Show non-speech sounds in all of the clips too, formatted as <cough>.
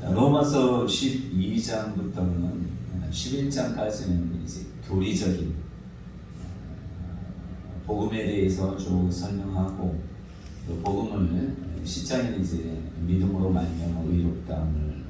로마서 12장부터는 11장까지는 이제 교리적인 어, 복음에 대해서 쭉 설명하고 또 복음을 시장에는 이제 믿음으로 말미암아 의롭다함을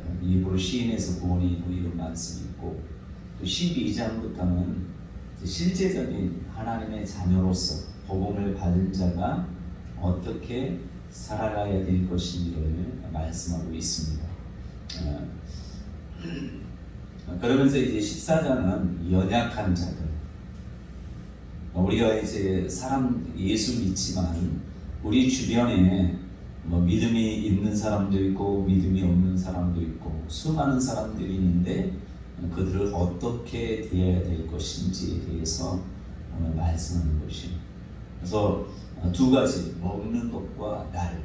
어, 일부러 시인에서 구원이 이런 말씀이 있고 또 12장부터는 실제적인 하나님의 자녀로서 복음을 받은 자가 어떻게 살아가야 될 것인지를 말씀하고 있습니다. 어, 그러면서 이제 14장은 연약한 자들. 우리가 이제 사람 예수 믿지만 우리 주변에 뭐 믿음이 있는 사람도 있고 믿음이 없는 사람도 있고 수많은 사람들이 있는데 그들을 어떻게 대해야 될 것인지에 대해서 오늘 말씀하는 것입니다. 그래서 두 가지 먹는 것과 날.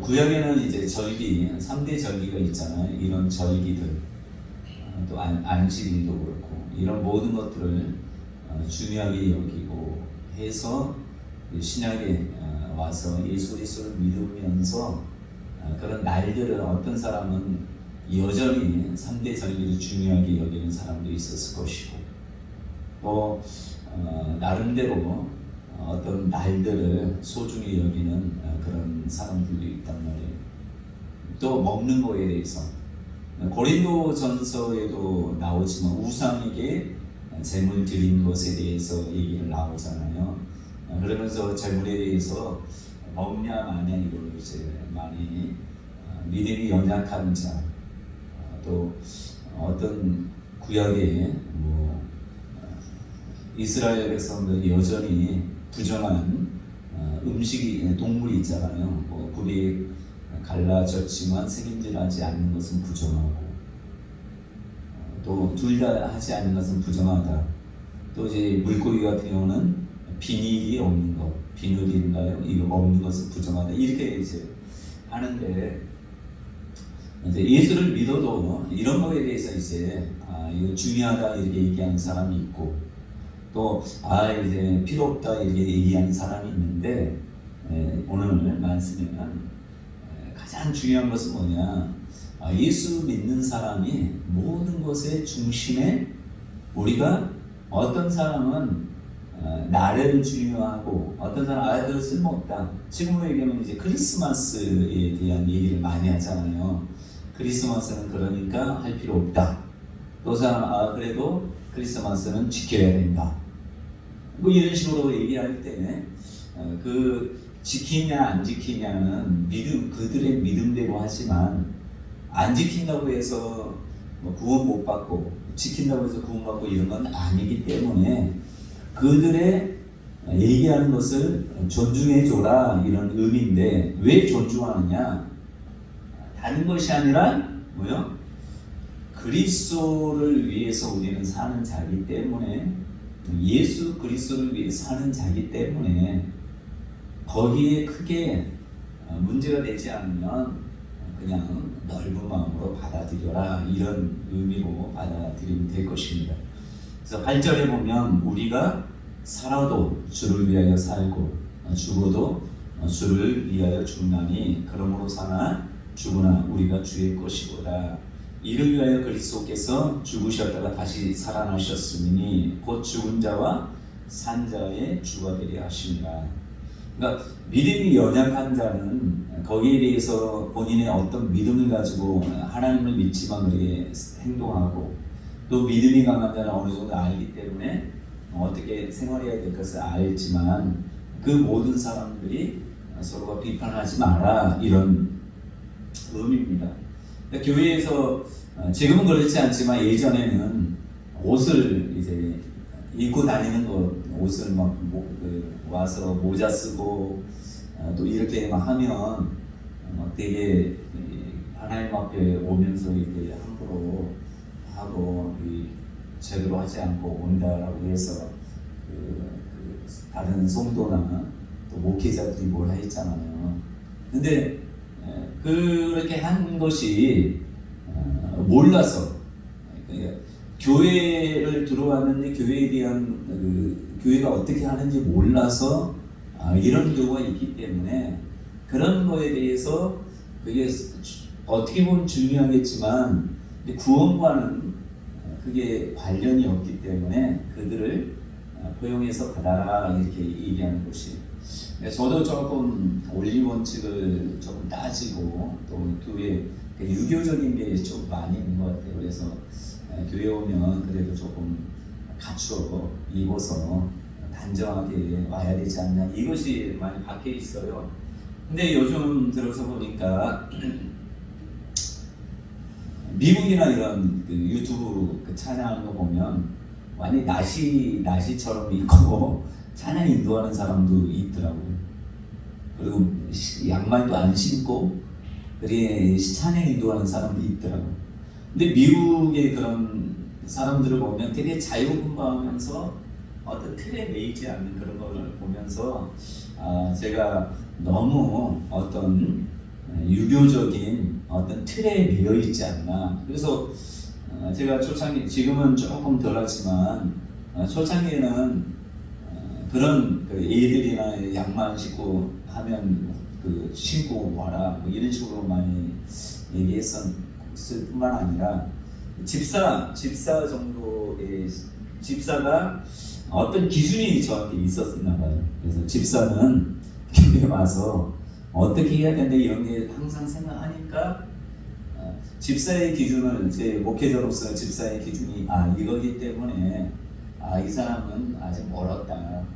구약에는 이제 절기 3대 절기가 있잖아요. 이런 절기들 어, 또 안, 안식일도 그렇고 이런 모든 것들을 어, 중요하게 여기고 해서 신약에 어, 와서 예수 그리스도를 믿으면서 그런 날들을 어떤 사람은 여전히 3대 절기를 중요하게 여기는 사람도 있었을 것이고 또 어, 나름대로 어떤 날들을 소중히 여기는 그런 사람들도 있단 말이에요. 또 먹는 거에 대해서 고린도 전서에도 나오지만 우상에게 재물 드린 것에 대해서 얘기를 나오잖아요. 그러면서 재물에 대해서 먹냐 마냐 이걸 이제 많이 믿음이 연약한 자, 또 어떤 구약에 뭐 이스라엘 백성들 여전히 부정한 음식이 동물이 있잖아요. 뭐 굽이 갈라졌지만 색임질하지 않는 것은 부정하고 또둘다 하지 않는 것은 부정하다. 또 이제 물고기 같은 경우는 비닐이 없는 것, 비늘인가요? 이거 없는 것은 부정하다. 이렇게 이제 하는데 이제 예수를 믿어도 이런 거에 대해서 이제 아, 이거 중요하다 이렇게 얘기하는 사람이 있고 또 아 이제 필요 없다 이렇게 얘기하는 사람이 있는데 에, 오늘 말씀에는 가장 중요한 것은 뭐냐. 아, 예수 믿는 사람이 모든 것의 중심에 우리가 어떤 사람은 어, 나를 중요하고 어떤 사람 아 그거 쓸모없다. 지금으로 얘기하면 이제 크리스마스에 대한 얘기를 많이 하잖아요. 크리스마스는 그러니까 할 필요 없다. 또 사람 아 그래도 크리스마스는 지켜야 된다 뭐 이런 식으로 얘기할 때그 지키냐 안 지키냐는 믿음 그들의 믿음대로 하지만 안 지킨다고 해서 뭐 구원 못 받고 지킨다고 해서 구원 받고 이런 건 아니기 때문에 그들의 얘기하는 것을 존중해 줘라 이런 의미인데 왜 존중하느냐? 다른 것이 아니라 뭐요? 그리스도를 위해서 우리는 사는 자기 때문에 예수 그리스도를 위해 사는 자기 때문에 거기에 크게 문제가 되지 않으면 그냥 넓은 마음으로 받아들여라 이런 의미로 받아들이면 될 것입니다. 그래서 8절에 보면 우리가 살아도 주를 위하여 살고 죽어도 주를 위하여 죽나니 그러므로 사나 죽으나 우리가 주의 것이보다 이를 위하여 그리스도께서 죽으셨다가 다시 살아나셨으니 곧 죽은 자와 산 자의 주가 되려 하십니다. 그러니까 믿음이 연약한 자는 거기에 대해서 본인의 어떤 믿음을 가지고 하나님을 믿지만 그렇게 행동하고 또 믿음이 강한 자는 어느 정도 알기 때문에 어떻게 생활해야 될 것을 알지만 그 모든 사람들이 서로가 비판하지 마라 이런 의미입니다. 교회에서 지금은 그렇지 않지만 예전에는 옷을 이제 입고 다니는 것 옷을 막그 와서 모자 쓰고 또 이렇게 막 하면 막 되게 하나님 앞에 오면서 이렇게 함부로 하고 제대로 하지 않고 온다라고 해서 그, 그 다른 성도나 또 목회자들이 뭐라 했잖아요. 근데 그렇게 한 것이 어, 몰라서 그러니까 교회를 들어왔는데 교회에 대한 그 교회가 어떻게 하는지 몰라서 아, 이런 경우가 있기 때문에 그런 거에 대해서 그게 어떻게 보면 중요하겠지만 구원과는 어, 그게 관련이 없기 때문에 그들을 어, 포용해서 받아라 이렇게 얘기하는 것이. 네, 저도 조금 원리 원칙을 조금 따지고 또 교회 그 유교적인 게 좀 많이 있는 것 같아요. 그래서 에, 교회 오면 그래도 조금 갖추어 입어서 단정하게 와야 되지 않나 이것이 많이 박혀 있어요. 근데 요즘 들어서 보니까 <clears throat> 미국이나 이런 그 유튜브 그 찬양하는 거 보면 완전히 나시 나시처럼 입고 찬양 인도하는 사람도 있더라고요. 그리고 시- 양말도 안 신고 그래 찬양 인도하는 사람도 있더라고요. 근데 미국의 그런 사람들을 보면 되게 자유분방하면서 어떤 틀에 매이지 않는 그런 걸 보면서 아, 제가 너무 어떤 유교적인 어떤 틀에 매여 있지 않나. 그래서 어, 제가 초창기 지금은 조금 덜 하지만 어, 초창기에는 어, 그런 그 애들이나 양말 신고 하면 그 신고 와라 뭐 이런 식으로 많이 얘기했었을 뿐만 아니라 집사 집사 정도의 집사가 어떤 기준이 저한테 있었나 봐요. 그래서 집사는 교회 와서 어떻게 해야 이런 게 항상 생각하니까 어, 집사의 기준을 제 목회자로서 집사의 기준이 아 이거기 때문에 아 이 사람은 아직 멀었다 어,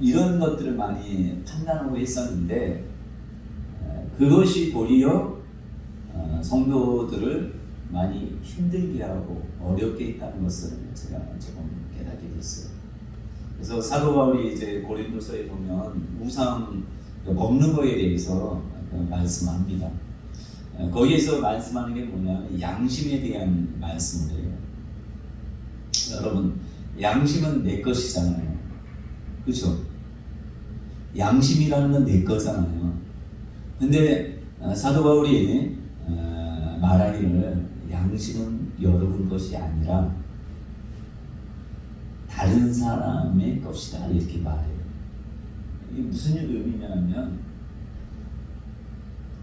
이런 것들을 많이 판단하고 했었는데 어, 그것이 도리어 어, 성도들을 많이 힘들게 하고 어렵게 했다는 것을 제가 조금 깨닫게 됐어요. 그래서 사도 바울이 이제 고린도서에 보면 우상 먹는 거에 대해서 그 말씀합니다. 어, 거기에서 말씀하는 게 뭐냐면 양심에 대한 말씀을 해요. 여러분 양심은 내 것이잖아요. 그렇죠? 양심이라는 건 내 거잖아요. 근데 어, 사도 바울이 어, 말하기를 양심은 여러분 것이 아니라 다른 사람의 것이다 이렇게 말해요. 이게 무슨 의미냐면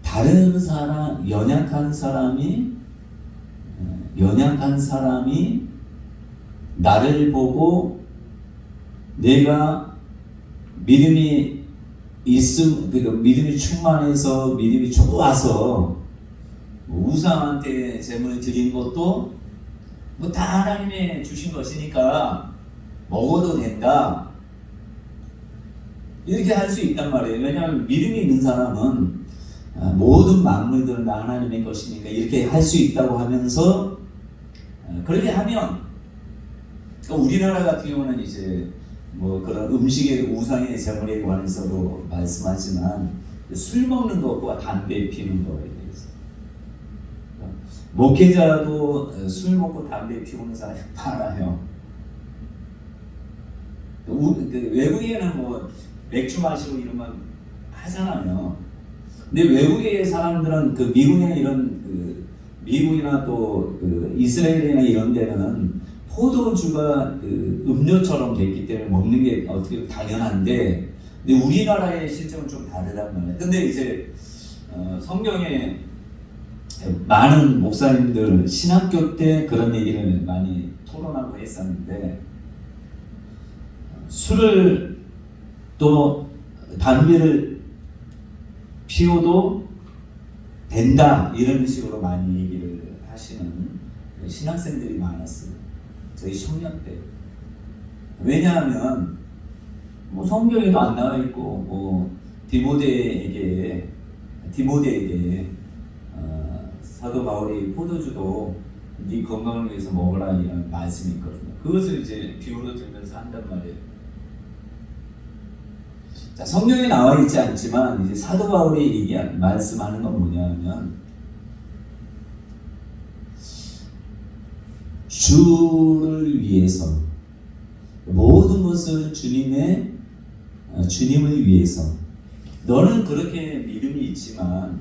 다른 사람 연약한 사람이 어, 연약한 사람이 나를 보고 내가 믿음이 있음 그러니까 믿음이 충만해서 믿음이 좋아서 뭐 우상한테 재물을 드린 것도 뭐 다 하나님의 주신 것이니까 먹어도 된다. 이렇게 할 수 있단 말이에요. 왜냐하면 믿음이 있는 사람은 아, 모든 만물들은 다 하나님의 것이니까 이렇게 할 수 있다고 하면서 아, 그렇게 하면 그러니까 우리나라 같은 경우는 이제 뭐 그런 음식의 우상의 재물에 관해서도 말씀하지만 술 먹는 것과 담배 피는 거에 대해서 목회자도 술 먹고 담배 피우는 사람이 많아요. 외국에는 뭐 맥주 마시고 이러면 하잖아요. 근데 외국의 사람들은 그 미국이나 이런 그 미국이나 또 그 이스라엘이나 이런 데는 포도주가 그 음료처럼 됐기 때문에 먹는 게 어떻게 당연한데 근데 우리나라의 실정은 좀 다르단 말이에요. 근데 이제 어, 성경에 많은 목사님들 신학교 때 그런 얘기를 많이 토론하고 했었는데 술을 또 담배를 피워도 된다 이런 식으로 많이 얘기를 하시는 신학생들이 많았어요. 저희 청년 때. 왜냐하면 뭐 성경에도 안 나와 있고 뭐 디모데에게 디모데에게 어, 사도 바울이 포도주도 네 건강을 위해서 먹으라 이런 말씀이 있거든요. 그것을 이제 비유로 들면서 한단 말이에요. 자, 성경에 나와 있지 않지만 이제 사도 바울이 얘기한 말씀하는 건 뭐냐면 주를 위해서 모든 것을 주님의 어, 주님을 위해서. 너는 그렇게 믿음이 있지만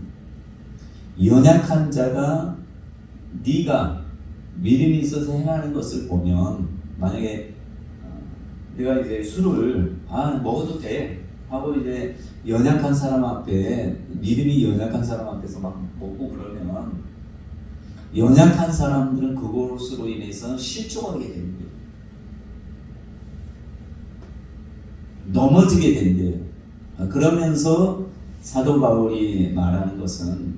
연약한 자가 네가 믿음이 있어서 행하는 것을 보면 만약에 어, 내가 이제 술을 아 먹어도 돼. 하고 이제 연약한 사람 앞에 믿음이 연약한 사람 앞에서 막 먹고 그러면 연약한 사람들은 그것으로 인해서 실족하게 됩니다. 넘어지게 된대요. 아, 그러면서 사도 바울이 말하는 것은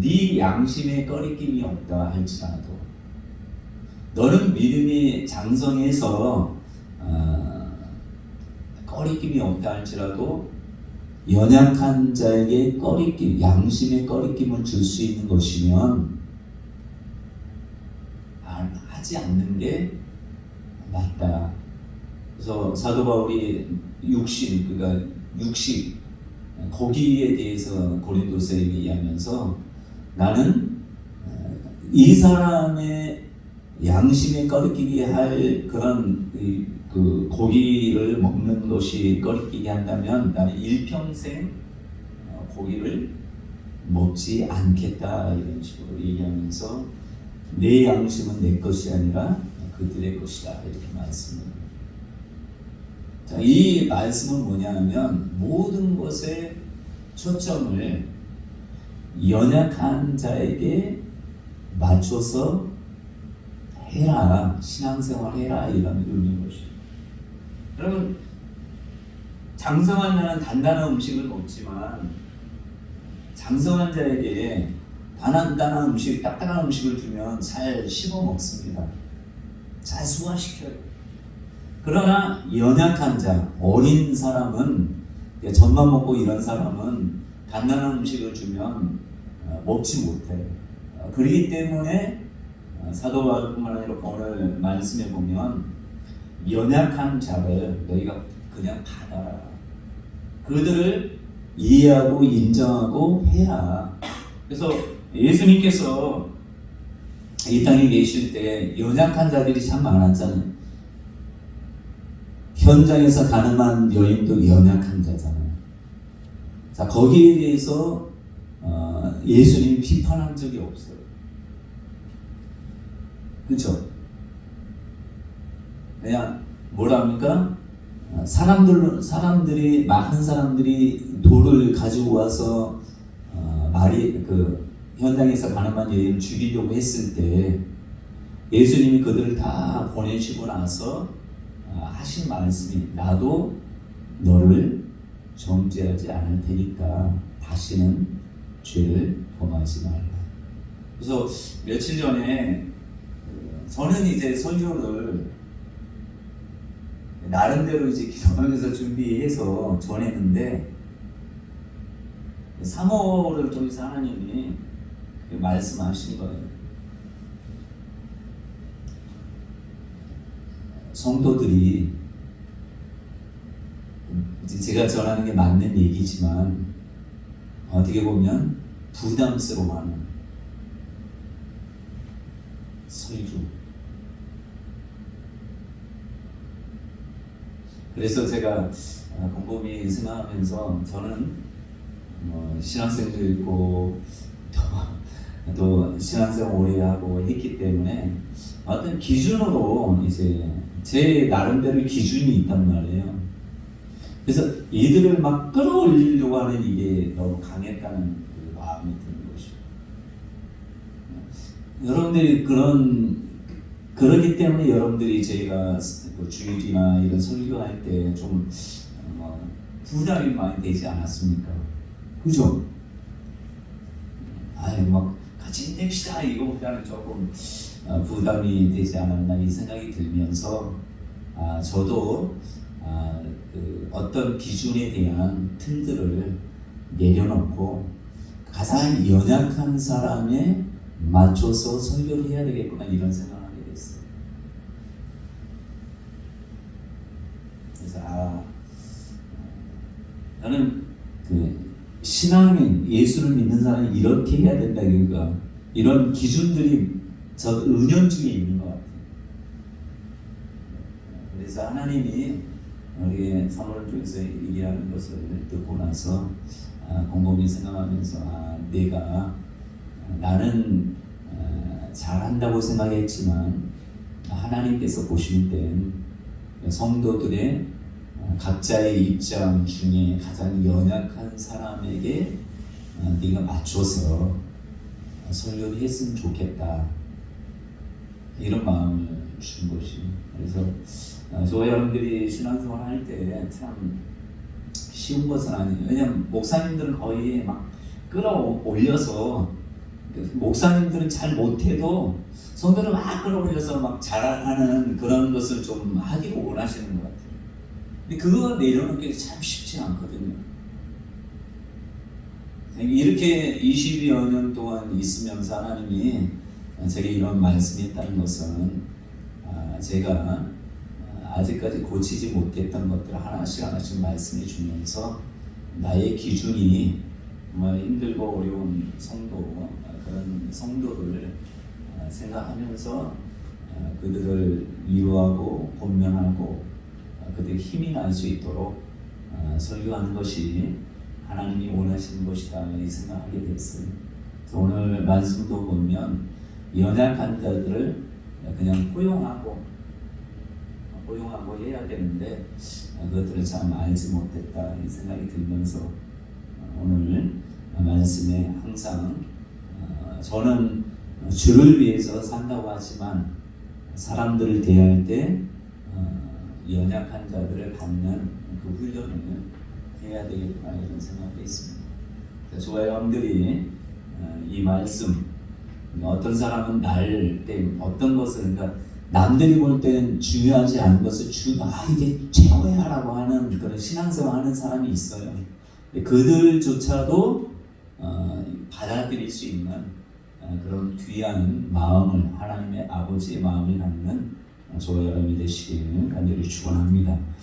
네 양심에 꺼리낌이 없다 할지라도 너는 믿음이 장성해서 어, 꺼리낌이 없다 할지라도 연약한 자에게 꺼리낌, 양심의 꺼리낌을 줄 수 있는 것이면 아, 하지 않는 게 맞다. 그래서 사도 바울이 육신, 그러니까 육식 거기에 대해서 고린도서에게 이야기하면서 나는 어, 이 사람의 양심에 꺼리끼게 할 그런 이- 그 고기를 먹는 것이 꺼리끼게 한다면 나는 일평생 어, 고기를 먹지 않겠다 이런 식으로 얘기하면서 내 양심은 내 것이 아니라 그들의 것이다. 이렇게 말씀을. 자, 이 말씀은 뭐냐면 모든 것에 초점을 연약한 자에게 맞춰서 해라. 신앙생활 해라. 이런 의미인 것이죠. 여러분 장성한 자는 단단한 음식을 먹지만 장성한 자에게 단단한 음식, 딱딱한 음식을 주면 잘 씹어 먹습니다. 잘 소화시켜요. 그러나 연약한 자, 어린 사람은 젖만 먹고 이런 사람은 단단한 음식을 주면 어, 먹지 못해요. 어, 그렇기 때문에 어, 사도 바울뿐만 아니라 오늘 말씀에 보면 연약한 자를 너희가 그냥 받아라. 그들을 이해하고 인정하고 해야. 그래서 예수님께서 이 땅에 계실 때 연약한 자들이 참 많았잖아요. 현장에서 가늠한 여인도 연약한 자잖아요. 자 거기에 대해서 어, 예수님이 비판한 적이 없어요. 그렇죠? 그냥 뭐라 합니까? 어, 사람들 사람들이 많은 사람들이 돌을 가지고 와서 어, 말이 그 현장에서 가늠한 여인을 죽이려고 했을 때 예수님이 그들을 다 보내시고 나서 어, 하신 말씀이 나도 너를 정죄하지 않을 테니까 다시는 죄를 범하지 말라. 그래서 며칠 전에 그 저는 이제 설교를 나름대로 이제 기도하면서 준비해서 전했는데 3월을 통해서 하나님이 말씀하신 거예요. 성도들이 이제 제가 전하는 게 맞는 얘기지만 어떻게 보면 부담스러워하는 설교. 그래서 제가 아, 곰곰이 생각하면서 저는 뭐 신학생도 있고 또, 또 신학생 오래 하고 했기 때문에 어떤 기준으로 이제 제 나름대로 기준이 있단 말이에요. 그래서 이들을 막 끌어올리려고 하는 이게 너무 강했다는 그 마음이 드는 것이죠. 여러분들이 그런 그러기 때문에 여러분들이 저희가 그 주일이나 이런 설교할 때좀 어, 부담이 많이 되지 않았습니까? 그죠? 아유 막 같이 힘냅시다 이거보다는 조금 어, 부담이 되지 않았나 이 생각이 들면서 아, 저도 아, 그 어떤 기준에 대한 틀들을 내려놓고 가장 연약한 사람에 맞춰서 설교를 해야 되겠구나 이런 생각을 하게 됐어요. 그래서 아 나는 그 신앙인 예수를 믿는 사람이 이렇게 해야 된다 그러니까 이런 기준들이 저 은연중에 있는 것 같아요. 그래서 하나님이 우리의 사모를 통해서 얘기하는 것을 듣고 나서 아, 곰곰이 생각하면서 아, 내가 나는 아, 잘한다고 생각했지만 하나님께서 보실 땐 성도들의 어, 각자의 입장 중에 가장 연약한 사람에게 어, 네가 맞춰서 설교를 했으면 좋겠다. 이런 마음을 준 것이. 그래서 어, 저와 여러분들이 신앙생활 할 때 참 쉬운 것은 아니에요. 왜냐면 목사님들은 거의 막 끌어올려서 목사님들은 잘 못해도 성도를 막 끌어올려서 막 잘하는 그런 것을 좀 하기를 원하시는 것 같아요. 근데 그거 내려놓기 참 쉽지 않거든요 이렇게 20여 년 동안 있으면서 하나님이 제게 이런 말씀했다는 것은 아, 제가 아, 아직까지 고치지 못했던 것들 하나씩 하나씩 말씀해 주면서 나의 기준이 정말 힘들고 어려운 성도 아, 그런 성도를 아, 생각하면서 아, 그들을 위로하고 권면하고 아, 그들의 힘이 날 수 있도록 아, 설교하는 것이 하나님이 원하시는 것이다 이 생각하게 됐어요. 오늘 말씀도 보면 연약한 자들을 그냥 포용하고 포용하고 해야 되는데 그것들을 참 알지 못했다 이 생각이 들면서 오늘 말씀에 항상 어, 저는 주를 위해서 산다고 하지만 사람들을 대할 때 어, 연약한 자들을 받는 그 훈련을 해야 되겠구나 이런 생각도 있습니다. 저와 여러분들이 어, 이 말씀 어떤 사람은 날 때 어떤 것을 그러니까 남들이 볼땐 중요하지 않은 것을 주, 아 이게 최고야 라고 하는 그런 신앙생활 하는 사람이 있어요. 그들조차도 어, 받아들일 수 있는 어, 그런 귀한 마음을 하나님의 아버지의 마음을 갖는 저와 여러분이 되시기를 간절히 축원합니다.